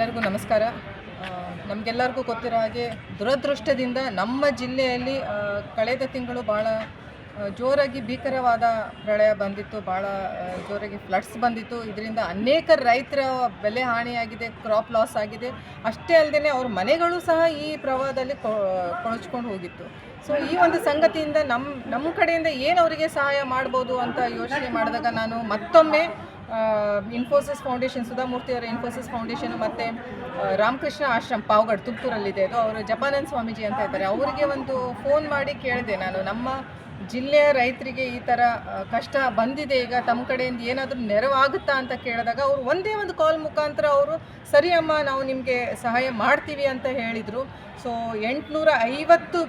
ಎಲ್ಲರಿಗೂ ನಮಸ್ಕಾರ. ನಮಗೆಲ್ಲರಿಗೂ ಗೊತ್ತಿರೋ ಹಾಗೆ ದುರದೃಷ್ಟದಿಂದ ನಮ್ಮ ಜಿಲ್ಲೆಯಲ್ಲಿ ಕಳೆದ ತಿಂಗಳು ಭಾಳ ಜೋರಾಗಿ ಭೀಕರವಾದ ಪ್ರಳಯ ಬಂದಿತ್ತು ಭಾಳ ಜೋರಾಗಿ ಫ್ಲಡ್ಸ್ ಬಂದಿತ್ತು. ಇದರಿಂದ ಅನೇಕ ರೈತರ ಬೆಲೆ ಹಾನಿಯಾಗಿದೆ ಕ್ರಾಪ್ ಲಾಸ್ ಆಗಿದೆ. ಅಷ್ಟೇ ಅಲ್ಲದೆ ಅವ್ರ ಮನೆಗಳು ಸಹ ಈ ಪ್ರವಾಹದಲ್ಲಿ ಕೊಳಚ್ಕೊಂಡು ಹೋಗಿತ್ತು. ಸೊ ಈ ಒಂದು ಸಂಗತಿಯಿಂದ ನಮ್ಮ ನಮ್ಮ ಕಡೆಯಿಂದ ಏನು ಅವರಿಗೆ ಸಹಾಯ ಮಾಡ್ಬೋದು ಅಂತ ಯೋಚನೆ ಮಾಡಿದಾಗ ನಾನು ಮತ್ತೊಮ್ಮೆ ಇನ್ಫೋಸಿಸ್ ಫೌಂಡೇಶನ್ ಸುಧಾಮೂರ್ತಿ ಅವರ ಇನ್ಫೋಸಿಸ್ ಫೌಂಡೇಶನ್ ಮತ್ತು ರಾಮಕೃಷ್ಣ ಆಶ್ರಮ್ ಪಾವಗಡ್, ತುಮಕೂರಲ್ಲಿದೆ. ಅದು ಅವರು ಜಪಾನಂದ ಸ್ವಾಮೀಜಿ ಅಂತ ಇದ್ದಾರೆ. ಅವರಿಗೆ ಒಂದು ಫೋನ್ ಮಾಡಿ ಕೇಳಿದೆ ನಾನು. ನಮ್ಮ ಜಿಲ್ಲೆಯ ರೈತರಿಗೆ ಈ ಥರ ಕಷ್ಟ ಬಂದಿದೆ. ಈಗ ತಮ್ಮ ಕಡೆಯಿಂದ ಏನಾದರೂ ನೆರವಾಗುತ್ತಾ ಅಂತ ಕೇಳಿದಾಗ ಅವರು ಒಂದೇ ಒಂದು ಕಾಲ್ ಮುಖಾಂತರ ಅವರು ಸರಿ ಅಮ್ಮ ನಾವು ನಿಮಗೆ ಸಹಾಯ ಮಾಡ್ತೀವಿ ಅಂತ ಹೇಳಿದರು. ಸೊ ಎಂಟುನೂರ ಐವತ್ತು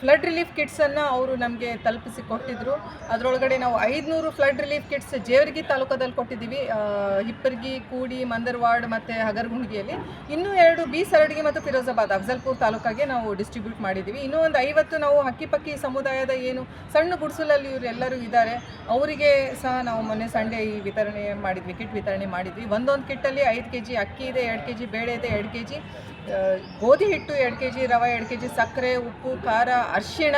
ಫ್ಲಡ್ ರಿಲೀಫ್ ಕಿಟ್ಸನ್ನು ಅವರು ನಮಗೆ ತಲುಪಿಸಿ ಕೊಟ್ಟಿದ್ದರು ಅದರೊಳಗಡೆ ನಾವು ಐದುನೂರು ಫ್ಲಡ್ ರಿಲೀಫ್ ಕಿಟ್ಸ್ ಜೇವರ್ಗಿ ತಾಲೂಕದಲ್ಲಿ ಕೊಟ್ಟಿದ್ದೀವಿ. ಹಿಪ್ಪರ್ಗಿ, ಕೂಡಿ, ಮಂದರ್ವಾಡ್ ಮತ್ತು ಹಗರ್ಗುಂಡಿಗೆಯಲ್ಲಿ ಇನ್ನೂ ಎರಡು ಬಿ ಸರಡಿಗೆ ಮತ್ತು ಫಿರೋಜಾಬಾದ್, ಅಫ್ಜಲ್ಪುರ್ ತಾಲೂಕಾಗೆ ನಾವು ಡಿಸ್ಟ್ರಿಬ್ಯೂಟ್ ಮಾಡಿದ್ದೀವಿ. ಇನ್ನೂ ಒಂದು ಐವತ್ತು ನಾವು ಹಕ್ಕಿಪಕ್ಕಿ ಸಮುದಾಯದ ಏನು ಸಣ್ಣ ಗುಡಿಸಲಲ್ಲಿ ಇವರೆಲ್ಲರೂ ಇದ್ದಾರೆ. ಅವರಿಗೆ ಸಹ ನಾವು ಮೊನ್ನೆ ಸಂಡೇ ಈ ವಿತರಣೆ ಮಾಡಿದ್ವಿ ಕಿಟ್ ವಿತರಣೆ ಮಾಡಿದ್ವಿ. ಒಂದೊಂದು ಕಿಟ್ಟಲ್ಲಿ ಐದು ಕೆ ಜಿ ಅಕ್ಕಿ ಇದೆ, ಎರಡು ಕೆ ಜಿ ಬೇಳೆ ಇದೆ, ಎರಡು ಕೆ ಜಿ ಗೋಧಿ ಹಿಟ್ಟು, ಎರಡು ಕೆ ಜಿ ರವೆ, ಎರಡು ಕೆ ಜಿ ಸಕ್ಕರೆ, ಉಪ್ಪು, ಖಾರ ಅರಿಶಿಣ,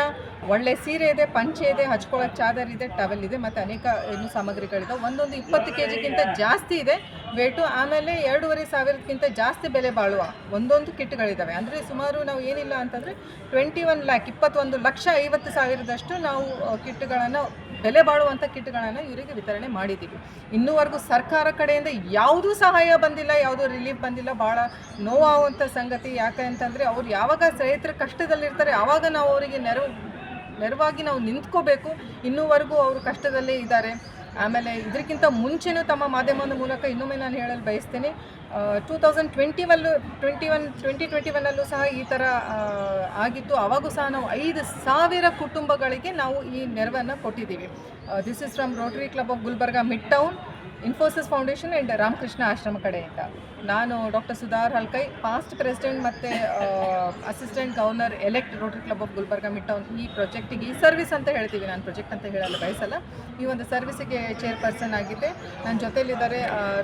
ಒಳ್ಳೆ ಸೀರೆ ಇದೆ, ಪಂಚೆ ಇದೆ ಹಚ್ಕೊಳ್ಳೋ ಚಾದರ್ ಇದೆ ಟವೆಲ್ ಇದೆ, ಮತ್ತು ಅನೇಕ ಏನು ಸಾಮಗ್ರಿಗಳಿದೆ ಒಂದೊಂದು ಇಪ್ಪತ್ತು ಕೆ ಜಿಗಿಂತ ಜಾಸ್ತಿ ಇದೆ. ವೇಟು ಆಮೇಲೆ ಎರಡೂವರೆ ಸಾವಿರಕ್ಕಿಂತ ಜಾಸ್ತಿ ಬೆಲೆ ಬಾಳುವ ಒಂದೊಂದು ಕಿಟ್ಗಳಿದ್ದಾವೆ ಅಂದರೆ ಸುಮಾರು ನಾವು ಏನಿಲ್ಲ ಅಂತಂದರೆ ಟ್ವೆಂಟಿ ಒನ್ ಲ್ಯಾಕ್ ಇಪ್ಪತ್ತೊಂದು ಲಕ್ಷ ಐವತ್ತು ಸಾವಿರದಷ್ಟು ನಾವು ಕಿಟ್ಗಳನ್ನು ಬೆಲೆ ಬಾಳುವಂಥ ಕಿಟ್ಗಳನ್ನು ಇವರಿಗೆ ವಿತರಣೆ ಮಾಡಿದ್ದೀವಿ ಇನ್ನೂವರೆಗೂ ಸರ್ಕಾರ ಕಡೆಯಿಂದ ಯಾವುದೂ ಸಹಾಯ ಬಂದಿಲ್ಲ, ಯಾವುದೂ ರಿಲೀಫ್ ಬಂದಿಲ್ಲ. ಭಾಳ ನೋವಾಗುವಂಥ ಸಂಗತಿ. ಯಾಕೆ ಅಂತಂದರೆ ಅವ್ರು ಯಾವಾಗ ರೈತರ ಕಷ್ಟದಲ್ಲಿರ್ತಾರೆ ಆವಾಗ ನಾವು ಅವರಿಗೆ ನೆರವು, ನೆರವಾಗಿ ನಾವು ನಿಂತ್ಕೋಬೇಕು. ಇನ್ನೂವರೆಗೂ ಅವರು ಕಷ್ಟದಲ್ಲೇ ಇದ್ದಾರೆ. ಆಮೇಲೆ ಇದಕ್ಕಿಂತ ಮುಂಚೆನೂ ತಮ್ಮ ಮಾಧ್ಯಮದ ಮೂಲಕ ಇನ್ನೊಮ್ಮೆ ನಾನು ಹೇಳಲು ಬಯಸ್ತೇನೆ ಟೂ ತೌಸಂಡ್ ಟ್ವೆಂಟಿ ಒಲ್ಲು ಟ್ವೆಂಟಿ ಒನ್ ಟ್ವೆಂಟಿ ಟ್ವೆಂಟಿ ಒನ್ನಲ್ಲೂ ಸಹ ಈ ಥರ ಆಗಿತ್ತು. ಆವಾಗೂ ಸಹ ನಾವು ಐದು ಸಾವಿರ ಕುಟುಂಬಗಳಿಗೆ ನಾವು ಈ ನೆರವನ್ನು ಕೊಟ್ಟಿದ್ದೀವಿ. This is from rotary club of Gulbarga mid town Infosys foundation and Ramakrishna Ashrama ಕಡೆಯಿಂದ ನಾನು doctor Sudhar Halkai past president ಮತ್ತು assistant governor elect rotary club of Gulbarga mid town ಈ ಪ್ರಾಜೆಕ್ಟಿಗೆ ಈ ಸರ್ವಿಸ್ ಅಂತ ಹೇಳ್ತೀವಿ. ನಾನು ಪ್ರಾಜೆಕ್ಟ್ ಅಂತ ಹೇಳಲು ಬಯಸಲ್ಲ. ಈ ಒಂದು ಸರ್ವಿಸಿಗೆ ಚೇರ್ಪರ್ಸನ್ ಆಗಿದ್ದೆ. ನನ್ನ ಜೊತೆಯಲ್ಲಿದ್ದಾರೆ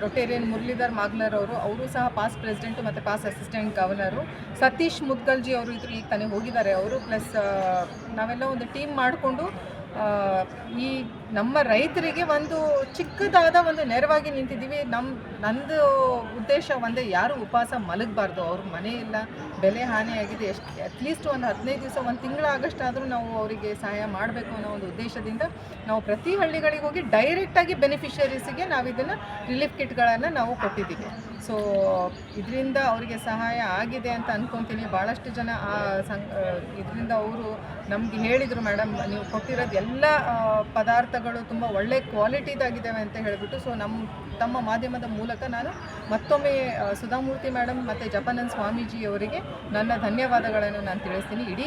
ರೊಟೇರಿಯನ್ ಮುರಳೀಧರ್ ಮಾಗ್ಲರ್ ಅವರು. ಅವರು ಸಹ ಪಾಸ್ಟ್ ಪ್ರೆಸಿಡೆಂಟು ಮತ್ತು past assistant governor Satish Mudgalji ಅವರು ಇದ್ರು ಈಗ ತಾನೇ ಹೋಗಿದ್ದಾರೆ ಅವರು. ಪ್ಲಸ್ ನಾವೆಲ್ಲ ಒಂದು ಟೀಮ್ ಮಾಡಿಕೊಂಡು ಈ ನಮ್ಮ ರೈತರಿಗೆ ಒಂದು ಚಿಕ್ಕದಾದ ಒಂದು ನೆರವಾಗಿ ನಿಂತಿದ್ದೀವಿ. ನಮ್ಮ ನಂದು ಉದ್ದೇಶ ಒಂದೇ, ಯಾರು ಉಪವಾಸ ಮಲಗಬಾರ್ದು. ಅವ್ರ ಮನೆ ಇಲ್ಲ, ಬೆಲೆ ಹಾನಿಯಾಗಿದೆ ಎಷ್ಟು ಅಟ್ಲೀಸ್ಟ್ ಒಂದು ಹದಿನೈದು ದಿವಸ, ಒಂದು ತಿಂಗಳಾಗಷ್ಟಾದರೂ ನಾವು ಅವರಿಗೆ ಸಹಾಯ ಮಾಡಬೇಕು ಅನ್ನೋ ಒಂದು ಉದ್ದೇಶದಿಂದ ನಾವು ಪ್ರತಿ ಹಳ್ಳಿಗಳಿಗೆ ಹೋಗಿ ಡೈರೆಕ್ಟಾಗಿ ಬೆನಿಫಿಷರೀಸಿಗೆ ನಾವು ಇದನ್ನು ರಿಲೀಫ್ ಕಿಟ್ಗಳನ್ನು ನಾವು ಕೊಟ್ಟಿದ್ದೀವಿ. ಸೊ ಇದರಿಂದ ಅವರಿಗೆ ಸಹಾಯ ಆಗಿದೆ ಅಂತ ಅನ್ಕೊತೀನಿ. ಭಾಳಷ್ಟು ಜನ ಆ ಸಂ ಇದರಿಂದ ಅವರು ನಮಗೆ ಹೇಳಿದರು, ಮೇಡಮ್, ನೀವು ಕೊಟ್ಟಿರೋದು ಎಲ್ಲ ಪದಾರ್ಥಗಳು ತುಂಬ ಒಳ್ಳೆ ಕ್ವಾಲಿಟಿದಾಗಿದ್ದಾವೆ ಅಂತ ಹೇಳಿಬಿಟ್ಟು ಸೊ ನಮ್ಮ ತಮ್ಮ ಮಾಧ್ಯಮದ ಮೂಲಕ ನಾನು ಮತ್ತೊಮ್ಮೆ ಸುಧಾಮೂರ್ತಿ ಮೇಡಮ್ ಮತ್ತು ಜಪಾನಂದ್ ಸ್ವಾಮೀಜಿಯವರಿಗೆ ನನ್ನ ಧನ್ಯವಾದಗಳನ್ನು ನಾನು ತಿಳಿಸ್ತೀನಿ. ಇಡೀ